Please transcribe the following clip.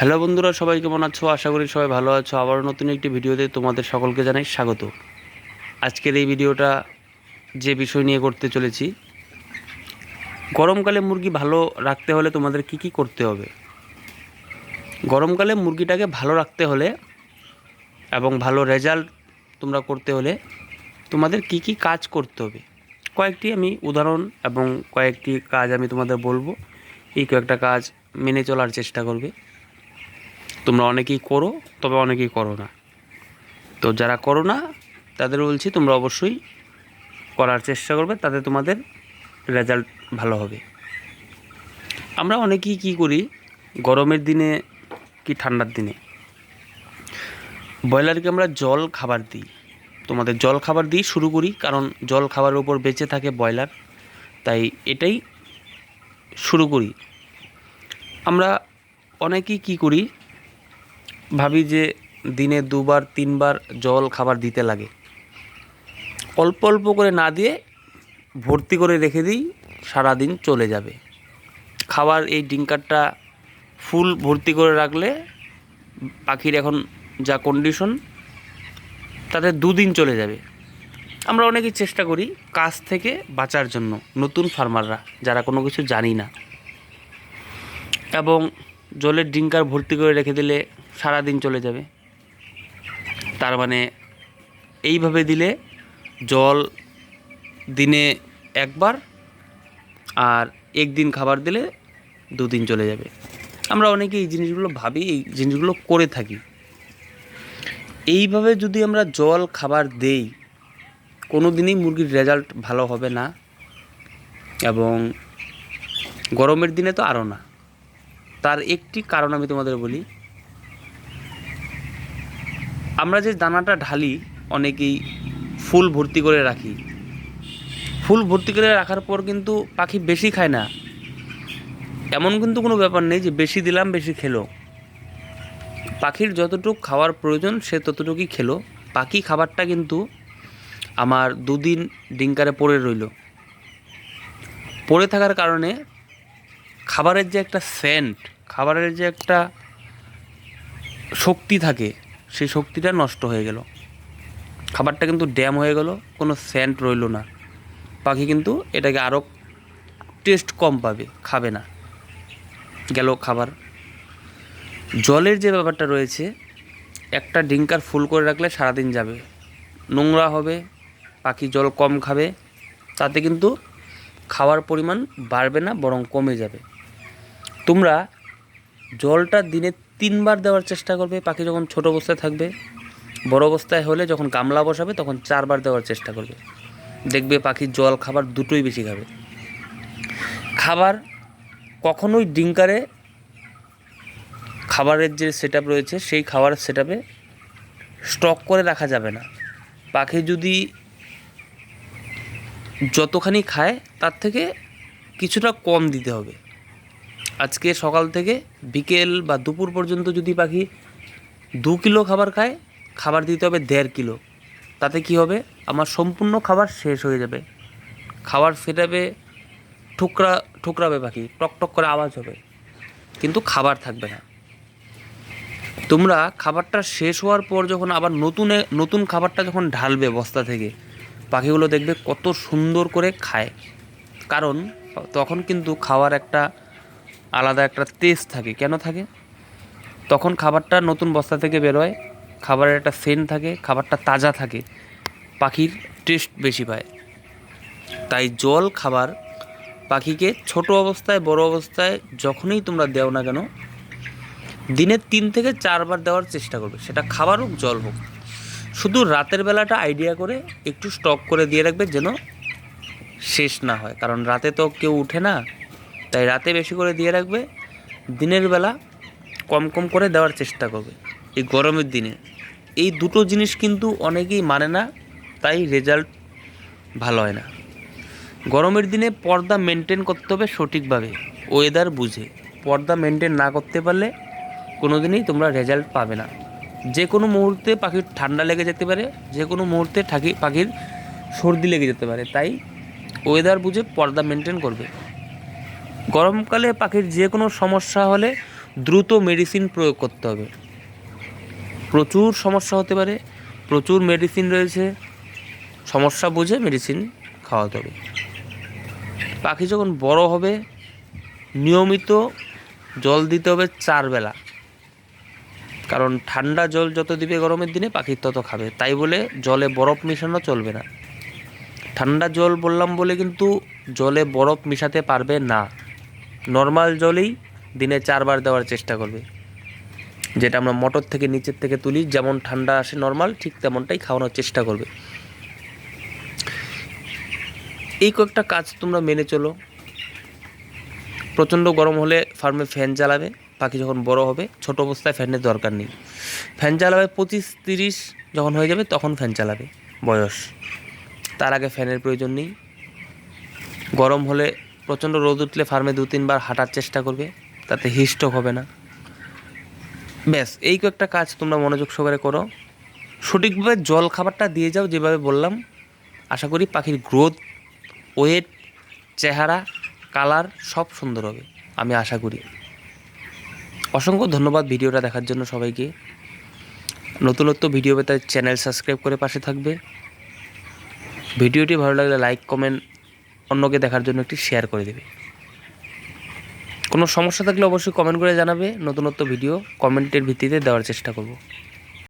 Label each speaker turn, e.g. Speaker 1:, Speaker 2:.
Speaker 1: Hello বন্ধুরা, সবাই কেমন আছো? আশা করি সবাই ভালো আছো। আবারও নতুন একটি ভিডিওতে তোমাদের সকলকে জানাই স্বাগত। আজকের এই ভিডিওটা যে বিষয় নিয়ে করতে চলেছি, গরমকালে মুরগি ভালো রাখতে হলে তোমাদের কি কি করতে হবে? গরমকালে মুরগিটাকে ভালো রাখতে হলে এবং ভালো রেজাল্ট তোমরা করতে হলে তোমাদের কি কি কাজ করতে হবে? কয়েকটি আমি উদাহরণ এবং কয়েকটি কাজ আমি তোমাদের বলব। এই কয়েকটা কাজ মেনে চলার চেষ্টা করবে। তোমরা অনেকেই করো, তবে অনেকেই করো না। তো যারা করো না, তাদের বলছি তোমরা অবশ্যই করার চেষ্টা করবে, তাতে তোমাদের রেজাল্ট ভালো হবে। আমরা অনেকেই কি করি, গরমের দিনে কি ঠান্ডার দিনে? ব্রয়লারকে আমরা জল খাবার দিই। তোমাদের জল খাবার দিয়ে শুরু করি, কারণ জল খাবারের উপর বেঁচে থাকে ব্রয়লার। তাই এটাই শুরু করি। আমরা অনেকেই কি করি ভাবি যে দিনে দুবার, তিনবার জল খাবার দিতে লাগে। অল্প অল্প করে না দিয়ে ভর্তি করে রেখে দিই, সারাদিন চলে যাবে। খাবার এই ডিঙ্কারটা ফুল ভর্তি করে রাখলে পাখির এখন যা কন্ডিশন তাতে দুদিন চলে যাবে। আমরা অনেকেই চেষ্টা করি কাজ থেকে বাঁচার জন্য, নতুন ফার্মাররা যারা কোনো কিছু জানি না। এবং জলের ড্রিঙ্কার ভর্তি করে রেখে দিলে সারা দিন চলে যাবে। তার মানে এইভাবে দিলে জল দিনে একবার আর একদিন খাবার দিলে দুদিন চলে যাবে। আমরা অনেকে এই জিনিসগুলো ভাবি, এই জিনিসগুলো করে থাকি। এইভাবে যদি আমরা জল, খাবার দেই কোনো দিনই মুরগির রেজাল্ট ভালো হবে না এবং গরমের দিনে তো আরও না। তার একটি কারণ আমি তোমাদের বলি। আমরা যে দানাটা ঢালি, অনেকেই ফুল ভর্তি করে রাখি। ফুল ভর্তি করে রাখার পর কিন্তু পাখি বেশি খায় না। এমন কিন্তু কোনো ব্যাপার নেই যে বেশি দিলাম, বেশি খেলো। পাখির যতটুকু খাওয়ার প্রয়োজন, সে ততটুকুই খেলো। পাখি খাবারটা কিন্তু আমার দুদিন ডিঙ্কারে পড়ে রইল। পড়ে থাকার কারণে খাবারের যে একটা সেন্ট খাবারের যে একটা শক্তি থাকে, সেই শক্তিটা নষ্ট হয়ে গেল। খাবারটা কিন্তু ড্যাম হয়ে গেল, কোনো সেন্ট রইল না। পাখি কিন্তু এটাকে আরও টেস্ট কম পাবে, খাবে না। গেল খাবার। জলের যে ব্যাপারটা রয়েছে, একটা ডিঙ্কার ফুল করে রাখলে সারাদিন যাবে। নোংরা হবে, পাখি জল কম খাবে, তাতে কিন্তু খাওয়ার পরিমাণ বাড়বে না, বরং কমে যাবে। তোমরা জলটা দিনে তিনবার দেওয়ার চেষ্টা করবে, পাখি যখন ছোট অবস্থায় থাকবে, বড় অবস্থায় হলে যখন গামলা বসাবে তখন চারবার দেওয়ার চেষ্টা করবে। দেখবে পাখি জল খাবার দুটোই বেশি খাবে। খাবার কখনোই ডিঙ্কারে খাবারের যে সেট রয়েছে, সেই খাবারের সেট স্টক করে রাখা যাবে না। পাখি যদি যতখানি খায়, তার থেকে কিছুটা কম দিতে হবে। আজকে সকাল থেকে বিকেল বা দুপুর পর্যন্ত যদি পাখি দু কিলো খাবার খায়, খাবার দিতে হবে দেড় কিলো। তাতে কি হবে? আমার সম্পূর্ণ খাবার শেষ হয়ে যাবে। খাবার ফেটাবে, ঠুকরা, ঠুকরাবে পাখি, টক টক করে আওয়াজ হবে। কিন্তু খাবার থাকবে না। তোমরা খাবারটা শেষ হওয়ার পর যখন আবার নতুন নতুন খাবারটা যখন ঢালবে বস্তা থেকে, পাখিগুলো দেখবে কত সুন্দর করে খায়। কারণ তখন কিন্তু খাওয়ার একটা আলাদা একটা তেজ থাকে। কেন থাকে? তখন খাবারটা নতুন বস্তা থেকে বেরোয়, খাবারের একটা সেন্ট থাকে, খাবারটা তাজা থাকে, পাখির টেস্ট বেশি পায়। তাই জল খাবার পাখিকে ছোট অবস্থায়, বড় অবস্থায় যখনই তোমরা দেও না কেন, দিনে তিন থেকে চারবার দেওয়ার চেষ্টা করবে। সেটা খাবার হোক, জল হোক। শুধু রাতের বেলাটা আইডিয়া করে একটু স্টক করে দিয়ে রাখবে যেন শেষ না হয়। কারণ রাতে তো কেউ উঠে না তাই রাতে বেশি করে দিয়ে রাখবে। দিনের বেলা কম কম করে দেওয়ার চেষ্টা করবে এই গরমের দিনে। এই দুটো জিনিস কিন্তু অনেকেই মানে না, তাই রেজাল্ট ভালো হয় না। গরমের দিনে পর্দা মেনটেন করতে হবে সঠিকভাবে ওয়েদার বুঝে। পর্দা মেনটেন না করতে পারলে কোনো দিনই তোমরা রেজাল্ট পাবে না। যে কোনো মুহূর্তে পাখির ঠান্ডা লেগে যেতে পারে, যে কোনো মুহূর্তে ঠাকি পাখির সর্দি লেগে যেতে পারে। তাই ওয়েদার বুঝে পর্দা মেনটেন করবে। গরমকালে পাখির যে কোনো সমস্যা হলে দ্রুত মেডিসিন প্রয়োগ করতে হবে। প্রচুর সমস্যা হতে পারে, প্রচুর মেডিসিন রয়েছে, সমস্যা বুঝে মেডিসিন খাওয়াতে হবে। পাখি যখন বড় হবে, নিয়মিত জল দিতে হবে চার বেলা। কারণ ঠান্ডা জল যত দিবে গরমের দিনে, পাখি তত খাবে। তাই বলে জলে বরফ মেশানো চলবে না। ঠান্ডা জল বললাম বলে কিন্তু জলে বরফ মেশাতে পারবে না। নর্মাল জলেই দিনে চারবার দেওয়ার চেষ্টা করবে। যেটা আমরা মোটর থেকে নিচের থেকে তুলি, যেমন ঠান্ডা আসে নর্মাল, ঠিক তেমনটাই খাওয়ানোর চেষ্টা করবে। এই কয়েকটা কাজ তোমরা মেনে চলো। প্রচণ্ড গরম হলে ফার্মে ফ্যান চালাবে পাখি যখন বড় হবে, ছোট অবস্থায় ফ্যানের দরকার নেই। ফ্যান চালাবে পঁচিশ তিরিশ যখন হয়ে যাবে, তখন ফ্যান চালাবে বয়স। তার আগে ফ্যানের প্রয়োজন নেই। গরম হলে প্রচণ্ড রোদ উঠলে ফার্মে দু তিনবার হাঁটার চেষ্টা করবে, তাতে হিস্টক হবে না। ব্যাস, এই কয়েকটা কাজ তোমরা মনোযোগ সহকারে করো। সঠিকভাবে জল খাবারটা দিয়ে যাও, যেভাবে বললাম। আশা করি পাখির গ্রোথ, ওয়েট, চেহারা, কালার সব সুন্দর হবে, আমি আশা করি। অসংখ্য ধন্যবাদ ভিডিওটা দেখার জন্য সবাইকে। নতুনত্ব ভিডিও পেতে চ্যানেল সাবস্ক্রাইব করে পাশে থাকবে। ভিডিওটি ভালো লাগলে লাইক, কমেন্ট অন্যকে দেখার জন্য একটি শেয়ার করে দেবে। কোনো সমস্যা থাকলে অবশ্যই কমেন্ট করে জানাবে। নতুনত্ব ভিডিও কমেন্টের ভিত্তিতে দেওয়ার চেষ্টা করব।